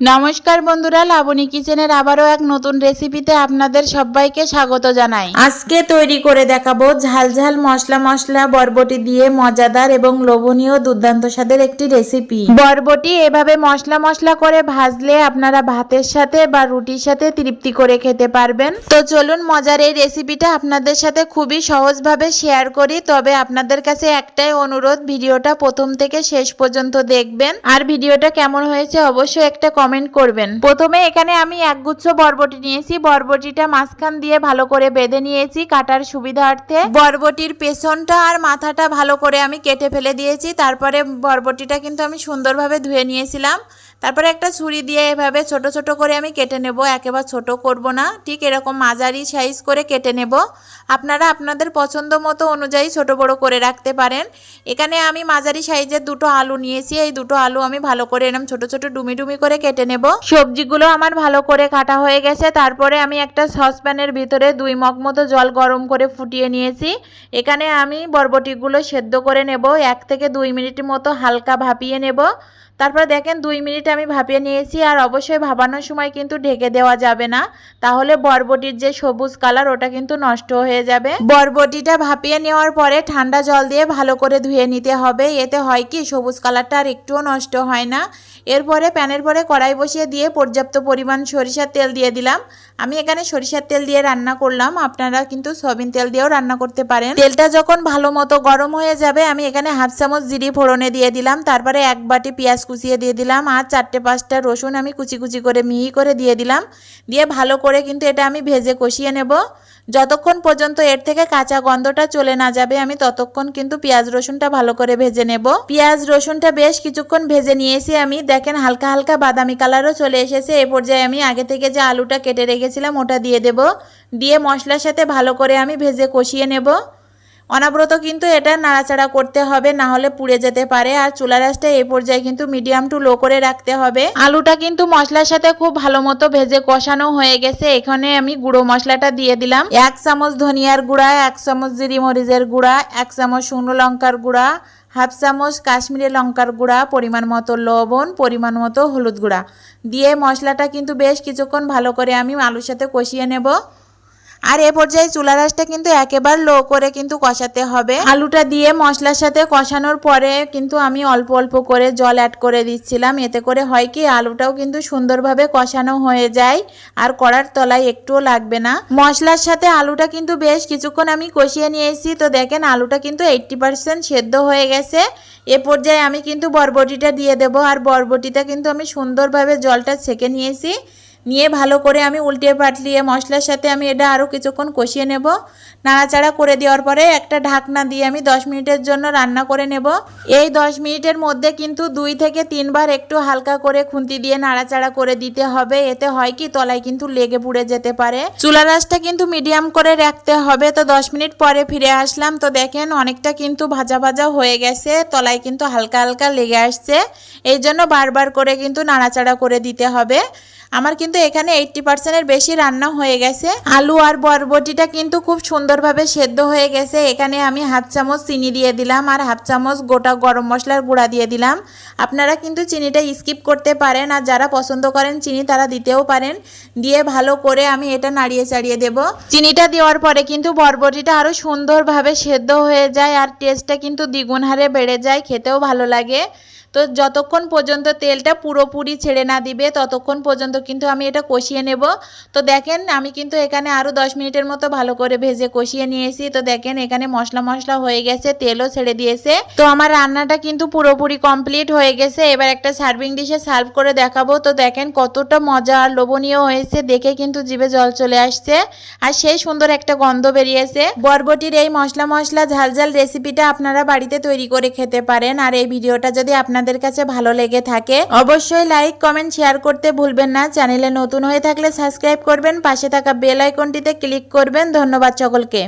নমস্কার বন্ধুরা লাবণী কিচেনের আবারও এক নতুন রেসিপিতে আপনাদের সবাইকে স্বাগত জানাই। আজকে তৈরি করে দেখাবো ঝাল ঝাল মশলা মশলা বরবটি দিয়ে মজাদার এবং লোভনীয় দুর্দান্ত স্বাদের একটি রেসিপি। বরবটি এভাবে মশলা মশলা করে ভাজলে আপনারা ভাতের সাথে বা রুটির সাথে তৃপ্তি করে খেতে পারবেন। তো চলুন মজার এই রেসিপিটা আপনাদের সাথে খুবই সহজভাবে শেয়ার করি তবে আপনাদের কাছে একটাই অনুরোধ ভিডিওটা প্রথম থেকে শেষ পর্যন্ত দেখবেন। আর ভিডিওটা কেমন হয়েছে অবশ্যই একটা কমেন্ট করবেন। প্রথমে এখানে আমি একগুচ্ছ বরবটি নিয়েছি। বরবটিটা মাঝখান দিয়ে ভালো করে বেঁধে নিয়েছি কাটার সুবিধার্থে। বরবটির পেছনটা আর মাথাটা ভালো করে আমি কেটে ফেলে দিয়েছি। তারপরে বরবটিটা কিন্তু আমি সুন্দরভাবে ধুয়ে নিয়েছিলাম। তারপরে একটা ছুরি দিয়ে এভাবে ছোট ছোট করে আমি কেটে নেব। একেবারে ছোট করব না। ঠিক এরকম মাঝারি সাইজ করে কেটে নেব। আপনারা আপনাদের পছন্দ মতো অনুযায়ী ছোট বড় করে রাখতে পারেন। এখানে আমি মাঝারি সাইজের দুটো আলু নিয়েছি। এই দুটো আলু আমি ভালো করে এরকম ছোট ছোট ডুমি ডুমি করে কেটে নেব। সবজিগুলো আমার ভালো করে কাটা হয়ে গেছে। তারপরে আমি একটা সসপ্যানের ভিতরে দুই মগ মতো জল গরম করে ফুটিয়ে নিয়েছি। এখানে আমি বরবটিগুলো সেদ্ধ করে নেব। এক থেকে দুই মিনিট মতো হালকা ভাপিয়ে নেব। তারপর দেখেন দুই মিনিট আমি ভাপিয়ে নিয়েছি আর অবশ্যই ভাবানোর সময় কিন্তু ঢেকে দেওয়া যাবে না। তাহলে বরবটির যে সবুজ কালার, ওটা কিন্তু নষ্ট হয়ে যাবে। বরবটিটা ভাপিয়ে নেওয়ার পরে ঠান্ডা জল দিয়ে ভালো করে ধুয়ে নিতে হবে। এতে হয় কি, সবুজ কালারটা আর একটুও নষ্ট হয় না। এরপরে প্যানের পরে কড়াই বসিয়ে দিয়ে পর্যাপ্ত পরিমাণ সরিষার তেল দিয়ে দিলাম। আমি এখানে সরিষার তেল দিয়ে রান্না করলাম। আপনারা কিন্তু সয়াবিন তেল দিয়েও রান্না করতে পারেন। তেলটা যখন ভালো মতো গরম হয়ে যাবে, আমি এখানে হাফ চামচ জিরি ফোড়নে দিয়ে দিলাম। তারপরে এক বাটি পেঁয়াজ কুচিয়ে দিয়ে দিলাম। আর চারটে পাঁচটা রসুন আমি কুচি কুচি করে, মিহি করে দিয়ে দিলাম। দিয়ে ভালো করে কিন্তু এটা আমি ভেজে কষিয়ে নেব। যতক্ষণ পর্যন্ত এর থেকে কাঁচা গন্ধটা চলে না যাবে, আমি ততক্ষণ কিন্তু পেঁয়াজ রসুনটা ভালো করে ভেজে নেব। পেঁয়াজ রসুনটা বেশ কিছুক্ষণ ভেজে নিয়েছি আমি। দেখেন হালকা হালকা বাদামি কালারও চলে এসেছে। এ পর্যায়ে আমি আগে থেকে যে আলুটা কেটে রেখেছিলাম, ওটা দিয়ে দেব। দিয়ে মশলার সাথে ভালো করে আমি ভেজে কষিয়ে নেব। অনাব্রত কিন্তু এটা নাড়াচাড়া করতে হবে, না হলে পুড়ে যেতে পারে। আর চুলা রাসটা এই পর্যায়ে কিন্তু মিডিয়াম টু লো করে রাখতে হবে। আলুটা কিন্তু মশলার সাথে খুব ভালো মতো ভেজে কষানো হয়ে গেছে। এখানে আমি গুঁড়ো মশলাটা দিয়ে দিলাম। এক চামচ ধনিয়ার গুঁড়া, এক চামচ জিরি মরিচের গুঁড়া, এক চামচ শুকনো লঙ্কার গুঁড়া, হাফ চামচ কাশ্মীরি লঙ্কার গুঁড়া, পরিমাণ মতো লবণ, পরিমাণ মতো হলুদ গুঁড়া। দিয়ে মশলাটা কিন্তু বেশ কিছুক্ষণ ভালো করে আমি আলুর সাথে কষিয়ে নেব। আর এ পর্যায়ে চুলা রাসটা কিন্তু একেবারে লো করে কিন্তু কষাতে হবে। আলুটা দিয়ে মশলার সাথে কষানোর পরে কিন্তু আমি অল্প অল্প করে জল অ্যাড করে দিচ্ছিলাম। এতে করে হয় কি, আলুটাও কিন্তু সুন্দরভাবে কষানো হয়ে যায় আর কড়ার তলায় একটুও লাগবে না। মশলার সাথে আলুটা কিন্তু বেশ কিছুক্ষণ আমি কষিয়ে নিয়েছি। তো দেখেন আলুটা কিন্তু এইট্টি পার্সেন্ট সেদ্ধ হয়ে গেছে। এ পর্যায়ে আমি কিন্তু বরবটিটা দিয়ে দেব। আর বরবটিটা কিন্তু আমি সুন্দরভাবে জলটা ছেঁকে নিয়েছি। নিয়ে ভালো করে আমি উল্টে পাটলিয়ে মশলার সাথে আমি এটা আরও কিছুক্ষণ কষিয়ে নেব। নাড়াচাড়া করে দেওয়ার পরে একটা ঢাকনা দিয়ে আমি দশ মিনিটের জন্য রান্না করে নেব। এই দশ মিনিটের মধ্যে কিন্তু দুই থেকে তিনবার একটু হালকা করে খুন্তি দিয়ে নাড়াচাড়া করে দিতে হবে। এতে হয় কি, তলায় কিন্তু লেগে পুড়ে যেতে পারে। চুলা রাসটা কিন্তু মিডিয়াম করে রাখতে হবে। তো দশ মিনিট পরে ফিরে আসলাম। তো দেখেন অনেকটা কিন্তু ভাজা ভাজা হয়ে গেছে। তলায় কিন্তু হালকা হালকা লেগে আসছে। এই জন্য বারবার করে কিন্তু নাড়াচাড়া করে দিতে হবে। আমার কিন্তু এখানে এইটটি পার্সেন্টের বেশি রান্না হয়ে গেছে। আলু আর বরবটিটা কিন্তু খুব সুন্দরভাবে সেদ্ধ হয়ে গেছে। এখানে আমি হাফ চামচ চিনি দিয়ে দিলাম আর হাফ চামচ গোটা গরম মশলার গুঁড়া দিয়ে দিলাম। আপনারা কিন্তু চিনিটা স্কিপ করতে পারেন আর যারা পছন্দ করেন চিনি তারা দিতেও পারেন। দিয়ে ভালো করে আমি এটা নাড়িয়ে চাড়িয়ে দেব। চিনিটা দেওয়ার পরে কিন্তু বরবটিটা আরও সুন্দরভাবে সেদ্ধ হয়ে যায় আর টেস্টটা কিন্তু দ্বিগুণ হারে বেড়ে যায়। খেতেও ভালো লাগে। তো যতক্ষণ পর্যন্ত তেলটা পুরোপুরি ছেড়ে না দিবে, ততক্ষণ পর্যন্ত কিন্তু আমি এটা কষিয়ে নেব। তো দেখেন, আমি কিন্তু এখানে আরও দশ মিনিটের মতো ভালো করে ভেজে কষিয়ে নিয়েছি। তো দেখেন, এখানে মশলা মশলা হয়ে গেছে, তেলও ছেড়ে দিয়েছে। তো আমার রান্নাটা কিন্তু পুরোপুরি কমপ্লিট হয়ে গেছে। এবার একটা সার্ভিং ডিশে সার্ভ করে দেখাবো। তো দেখেন, কতটা মজা আর লোভনীয় হয়েছে। দেখে কিন্তু জিভে জল চলে আসছে। আর সেই সুন্দর একটা গন্ধ বেরিয়েছে। বরবটির এই মশলা মশলা ঝাল ঝাল রেসিপিটা আপনারা বাড়িতে তৈরি করে খেতে পারেন। আর এই ভিডিওটা যদি আপনাদের কাছে ভালো লেগে থাকে, অবশ্যই লাইক কমেন্ট শেয়ার করতে ভুলবেন না। চ্যানেলে নতুন হয়ে থাকলে সাবস্ক্রাইব করবেন, পাশে থাকা বেল আইকনটিতে ক্লিক করবেন। ধন্যবাদ সকলকে।